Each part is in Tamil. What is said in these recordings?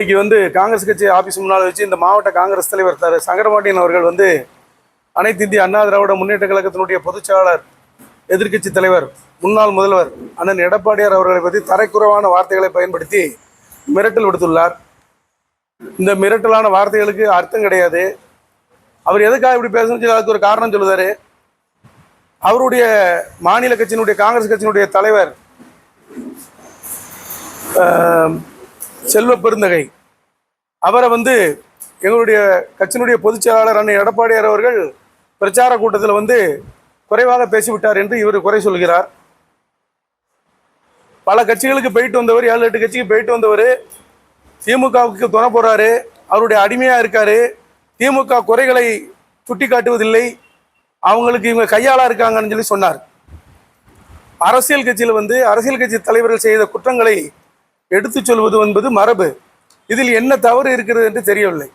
இன்னைக்கு வந்து காங்கிரஸ் கட்சி ஆபீஸ் முன்னால் வச்சு இந்த மாவட்ட காங்கிரஸ் தலைவர் தர சங்கரபாண்டியன் அவர்கள் வந்து அனைத்து இந்திய அண்ணா திராவிட முன்னேற்ற கழகத்தினுடைய பொதுச்செயலாளர் எதிர்க்கட்சி தலைவர் முன்னாள் முதல்வர் அண்ணன் எடப்பாடியார் அவர்களை பற்றி தரைக்குறைவான வார்த்தைகளை பயன்படுத்தி மிரட்டல் விடுத்துள்ளார். இந்த மிரட்டலான வார்த்தைகளுக்கு அர்த்தம் கிடையாது. அவர் எதுக்காக இப்படி பேசணும் சொல்லி அதுக்கு ஒரு காரணம் சொல்லுதாரு. அவருடைய மாநில கட்சியினுடைய காங்கிரஸ் கட்சியினுடைய தலைவர் செல்வ பெருந்தகை. அவரை வந்து எங்களுடைய கட்சியினுடைய பொதுச் செயலாளர் அண்ணன் எடப்பாடியார் அவர்கள் பிரச்சார கூட்டத்தில் வந்து குறைவாக பேசிவிட்டார் என்று இவர் குறை சொல்கிறார். பல கட்சிகளுக்கு போயிட்டு வந்தவர் ஏழு எட்டு கட்சிக்கு போயிட்டு வந்தவர் திமுகவுக்கு துணை போறாரு அவருடைய அடிமையாக இருக்காரு திமுக குறைகளை சுட்டி காட்டுவதில்லை அவங்களுக்கு இவங்க கையாளா இருக்காங்கன்னு சொல்லி சொன்னார். அரசியல் கட்சியில் வந்து அரசியல் கட்சி தலைவர்கள் செய்த குற்றங்களை எடுத்துச் சொல்வது என்பது மரபு. இதில் என்ன தவறு இருக்கிறது என்று தெரியவில்லை.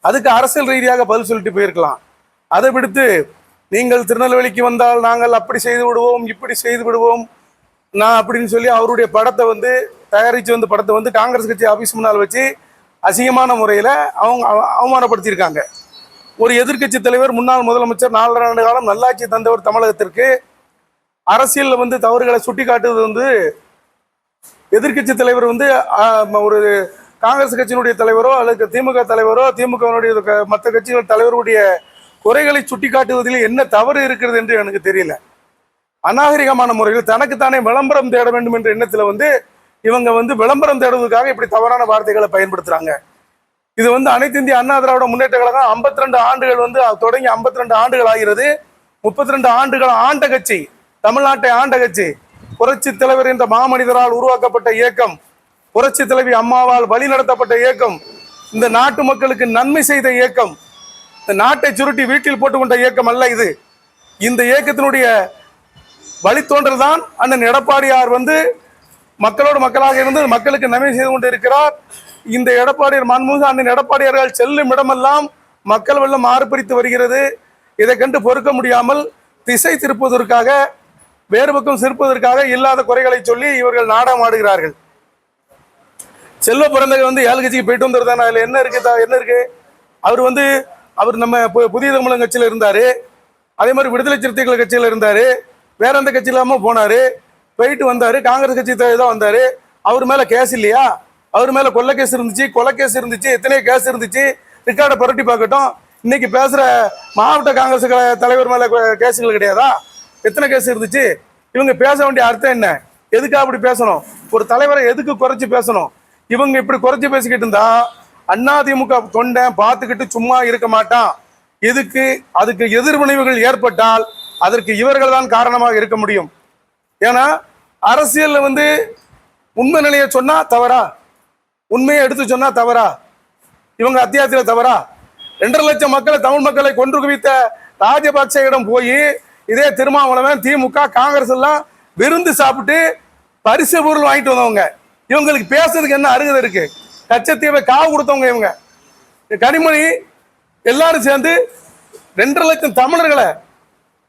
அதுக்கு அரசியல் ரீதியாக பதில் சொல்லிட்டு போயிருக்கலாம். அதை விடுத்து நீங்கள் திருநெல்வேலிக்கு வந்தால் நாங்கள் அப்படி செய்து விடுவோம் இப்படி செய்து விடுவோம். நான் அப்படின்னு சொல்லி அவருடைய படத்தை வந்து தயாரித்து வந்த படத்தை வந்து காங்கிரஸ் கட்சி ஆஃபீஸ் முன்னால் வச்சு அசிங்கமான முறையில் அவங்க அவ- அவமானப்படுத்தியிருக்காங்க. ஒரு எதிர்க்கட்சி தலைவர் முன்னாள் முதலமைச்சர் நாலரை ஆண்டு காலம் நல்லாட்சி தந்தவர் தமிழகத்திற்கு அரசியலில் வந்து தவறுகளை சுட்டி காட்டுவது வந்து எதிர்க்கட்சி தலைவர் வந்து ஒரு காங்கிரஸ் கட்சியினுடைய தலைவரோ அல்லது திமுக தலைவரோ திமுகவினுடைய மற்ற கட்சிகள் தலைவருடைய குறைகளை சுட்டிக்காட்டுவதில் என்ன தவறு இருக்கிறது என்று எனக்கு தெரியல. அநாகரிகமான முறையில் தனக்குத்தானே விளம்பரம் தேட வேண்டும் என்ற எண்ணத்தில் வந்து இவங்க வந்து விளம்பரம் தேடுவதற்காக இப்படி தவறான வார்த்தைகளை பயன்படுத்துறாங்க. இது வந்து அனைத்து இந்திய அண்ணா திராவிட முன்னேற்ற கழகம் 52 ஆண்டுகள் வந்து தொடங்கி 52 ஆண்டுகள் ஆகிறது. 32 ஆண்டுகள் ஆண்ட கட்சி தமிழ்நாட்டை ஆண்ட கட்சி. புரட்சி தலைவர் என்ற மாமனிதரால் உருவாக்கப்பட்ட இயக்கம் புரட்சி தலைவி அம்மாவால் வழி நடத்தப்பட்ட இயக்கம் இந்த நாட்டு மக்களுக்கு நன்மை செய்த இயக்கம் இந்த நாட்டை சுருட்டி வீட்டில் போட்டுக்கொண்ட இயக்கம் அல்ல இது. இந்த இயக்கத்தினுடைய வழித்தோன்றல் தான் அண்ணன் எடப்பாடியார் வந்து மக்களோடு மக்களாக இருந்து மக்களுக்கு நன்மை செய்து கொண்டு இருக்கிறார் இந்த எடப்பாடியார் மன்மோகன் அண்ணன் எடப்பாடியார்கள் செல்லும் இடமெல்லாம் மக்கள் வெள்ளம் ஆர்ப்பரித்து வருகிறது. இதை கண்டு பொறுக்க முடியாமல் திசை திருப்புவதற்காக வேறு பக்கம் சிரிப்பதற்காக இல்லாத குறைகளை சொல்லி இவர்கள் நாடகம் ஆடுகிறார்கள். செல்வ பிறந்தகை வந்து ஏழு கட்சிக்கு போயிட்டு வந்தவர் தானே? அதில் என்ன இருக்கு என்ன இருக்கு? அவர் வந்து அவர் நம்ம பு- புதிய தமிழகம் கட்சியில் இருந்தார். அதே மாதிரி விடுதலை சிறுத்தைகள் கட்சியில் இருந்தார். வேற எந்த கட்சி இல்லாமல் போனார். போயிட்டு வந்தார். காங்கிரஸ் கட்சி த- தான் வந்தார். அவர் மேலே கேஸ் இல்லையா? அவர் மேலே கொள்ளை கேஸ் இருந்துச்சு கொலை கேஸ் இருந்துச்சு எத்தனையோ கேஸ் இருந்துச்சு. ரிக்கார்டை புரட்டி பார்க்கட்டும். இன்னைக்கு பேசுகிற மாவட்ட காங்கிரஸ் க- தலைவர் மேலே கேஸுகள் கிடையாதா? எத்தனை கேஸ் இருந்துச்சு? இவங்க பேச வேண்டிய அர்த்தம் என்ன? எதுக்காக அப்படி பேசணும்? ஒரு தலைவரை எதுக்கு குறைச்சி பேசணும்? இவங்க இப்படி குறைச்சி பேசிக்கிட்டு இருந்தா அதிமுக தொண்டை பார்த்துக்கிட்டு சும்மா இருக்க மாட்டான். எதுக்கு? அதுக்கு எதிர்வினைவுகள் ஏற்பட்டால் அதற்கு இவர்கள் தான் காரணமாக இருக்க முடியும். ஏன்னா அரசியலில் வந்து உண்மை நிலையை சொன்னா தவறா? உண்மையை எடுத்து சொன்னா தவறா? இவங்க அத்தியாயத்தில் தவறா? ரெண்டரை லட்சம் மக்களை தமிழ் மக்களை கொன்று குவித்த ராஜபக்சேயிடம் போய் இதே திருமாவளவன் திமுக காங்கிரஸ் எல்லாம் விருந்து சாப்பிட்டு பரிசு பொருள் வாங்கிட்டு வந்தவங்க. இவங்களுக்கு பேசுறதுக்கு என்ன அருகதை இருக்கு? கச்சத்தீவை காவு கொடுத்தவங்க இவங்க. கனிமொழி எல்லாரும் சேர்ந்து ரெண்டரை லட்சம் தமிழர்களை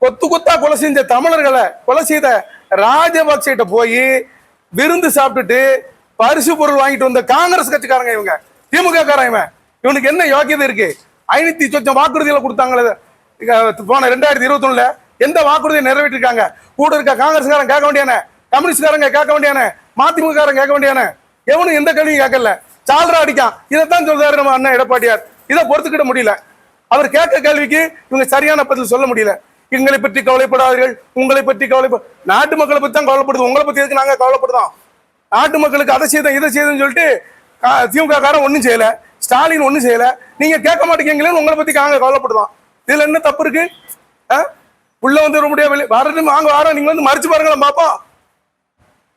கொத்து கொத்தா கொலை செஞ்ச தமிழர்களை கொலை செய்த ராஜபக்சேட்ட போய் விருந்து சாப்பிட்டுட்டு பரிசு பொருள் வாங்கிட்டு வந்த காங்கிரஸ் கட்சிக்காரங்க இவங்க. திமுக காரங்க இவன். இவனுக்கு என்ன யோக்கியதை இருக்கு? ஐநூத்தி சொச்சம் வாக்குறுதிகளை கொடுத்தாங்களே. போன ரெண்டாயிரத்தி இருபத்தொன்னுல எந்த வாக்குறுதியை நிறைவேற்றிருக்காங்க? கூட இருக்க காங்கிரஸ்காரன் கேட்க வேண்டியானே? கம்யூனிஸ்ட்காரங்க கேட்க வேண்டியானே? மதிமுககாரன் கேட்க வேண்டியானே? எவனும் எந்த கேள்வியும் கேட்கல. சால்ரா அடிக்கான். இதைத்தான் சொல்றாரு நம்ம அண்ணன் எடப்பாடியார். இதை பொறுத்துக்கிட முடியல. அவர் கேட்க கேள்விக்கு இவங்க சரியான பதில் சொல்ல முடியல. எங்களை பற்றி கவலைப்படாதீர்கள். உங்களை பற்றி கவலைப்பட நாட்டு மக்களை பற்றி தான் கவலைப்படுது. உங்களை பற்றி எதுக்கு நாங்கள் கவலைப்படுதோம் நாட்டு மக்களுக்கு அதை செய்தோம் இதை செய்தோம்னு சொல்லிட்டு திமுக காரன் ஒன்றும் செய்யல. ஸ்டாலின் ஒன்றும் செய்யலை. நீங்க கேட்க மாட்டேங்கிறீங்களே உங்களை பற்றி நாங்கள் கவலைப்படுதோம் இதில் என்ன தப்பு இருக்கு? ஆ? உள்ள வந்து ரொம்ப வெளியே வரட்டும் வாங்க வாரம் நீங்க வந்து மறிச்சு பாருங்களேன் பாப்போம்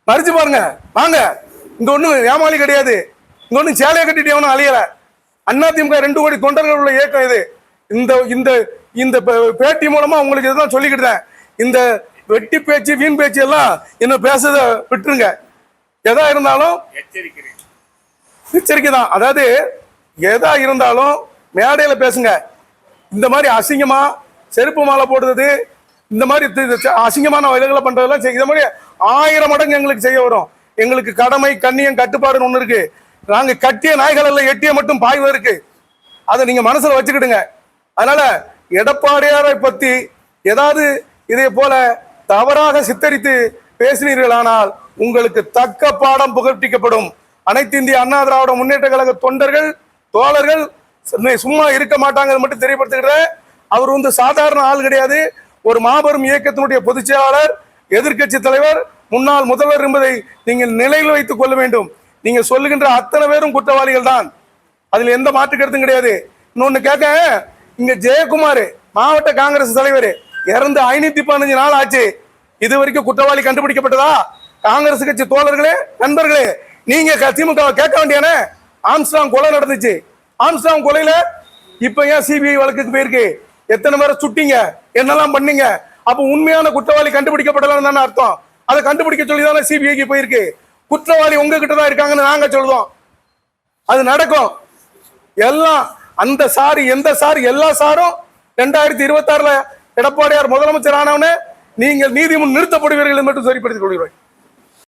மறிச்சு பாருங்க. வாங்க. இங்க ஒண்ணும் ஏமாளி கிடையாது. இங்க ஒண்ணும் சேலையை கட்டிட்டு எவனும் அழியல அண்ணா திமுக ரெண்டு கோடி தொண்டர்கள் உள்ள இயக்கம் இது. இந்த இந்த இந்த பே- பேட்டி மூலமா உங்களுக்கு இதுதான் சொல்லிக்கிட்டேன் இந்த வெட்டி பேச்சு வீண் பேச்சு எல்லாம் இன்னும் பேசுறத விட்டுருங்க. எதா இருந்தாலும் எச்சரிக்கை தான். அதாவது எதா இருந்தாலும் மேடையில பேசுங்க. இந்த மாதிரி அசிங்கமா செருப்பு மாலை போடுறது இந்த மாதிரி அசிங்கமான வயல்களை பண்றதெல்லாம் இந்த மாதிரி ஆயிரம் மடங்கு எங்களுக்கு செய்ய வரும். எங்களுக்கு கடமை கண்ணியம் கட்டுப்பாடுன்னு ஒண்ணு இருக்கு. நாங்க கட்டிய நாய்கள் எல்லாம் எட்டிய மட்டும் பாய்வதற்கு. அதை நீங்க மனசுல வச்சுக்கிடுங்க. அதனால எடப்பாடியாரை பத்தி ஏதாவது இதே போல தவறாக சித்தரித்து பேசினீர்களானால் உங்களுக்கு தக்க பாடம் புகட்டிக்கப்படும். அனைத்து இந்திய அண்ணா திராவிட முன்னேற்ற கழக தொண்டர்கள் தோழர்கள் சும்மா- சும்மா இருக்க மாட்டாங்க மட்டும் தெரியப்படுத்துகிற அவர் வந்து சாதாரண ஆள் கிடையாது. ஒரு மாபெரும் இயக்கத்தினுடைய பொதுச் செயலாளர் எதிர்க்கட்சி தலைவர் முன்னாள் முதல்வர் என்பதை நீங்கள் நிலையில் வைத்துக் கொள்ள வேண்டும். நீங்க சொல்லுகின்ற அத்தனை பேரும் குற்றவாளிகள் தான். அதுல எந்த மாற்று கருத்தும் கிடையாது. இன்னொன்னு கேட்க இங்க ஜெயக்குமார் மாவட்ட காங்கிரஸ் தலைவர் இறந்து ஐநூத்தி பதினஞ்சு நாள் ஆச்சு. இது வரைக்கும் குற்றவாளி கண்டுபிடிக்கப்பட்டதா? காங்கிரஸ் கட்சி தோழர்களே நண்பர்களே நீங்க திமுக கேட்க வேண்டியானே ஆம்ஸ்டாங் கொலை நடந்துச்சு. ஆம்ஸ்டாங் கொலையில இப்ப ஏன் சிபிஐ வழக்குக்கு போயிருக்கு? எத்தனை பேரை சுட்டீங்க? என்னெல்லாம் பண்ணீங்க? அப்ப உண்மையான குற்றவாளி கண்டுபிடிக்கப்படலாம் தானே அர்த்தம். அதை கண்டுபிடிக்க சொல்லி தானே சிபிஐக்கு போயிருக்கு. குற்றவாளி உங்ககிட்ட தான் இருக்காங்கன்னு நாங்க சொல்லுவோம் அது நடக்கும். எல்லாம் அந்த சாரு எந்த சார்? எல்லா சாரும் ரெண்டாயிரத்தி இருபத்தி ஆறுல எடப்பாடியார் முதலமைச்சர் ஆனவனே நீங்கள் நீதிமுன் நிறுத்தப்படுவீர்கள் என்று மட்டும் சரிப்படுத்திக் கொள்கிறோம்.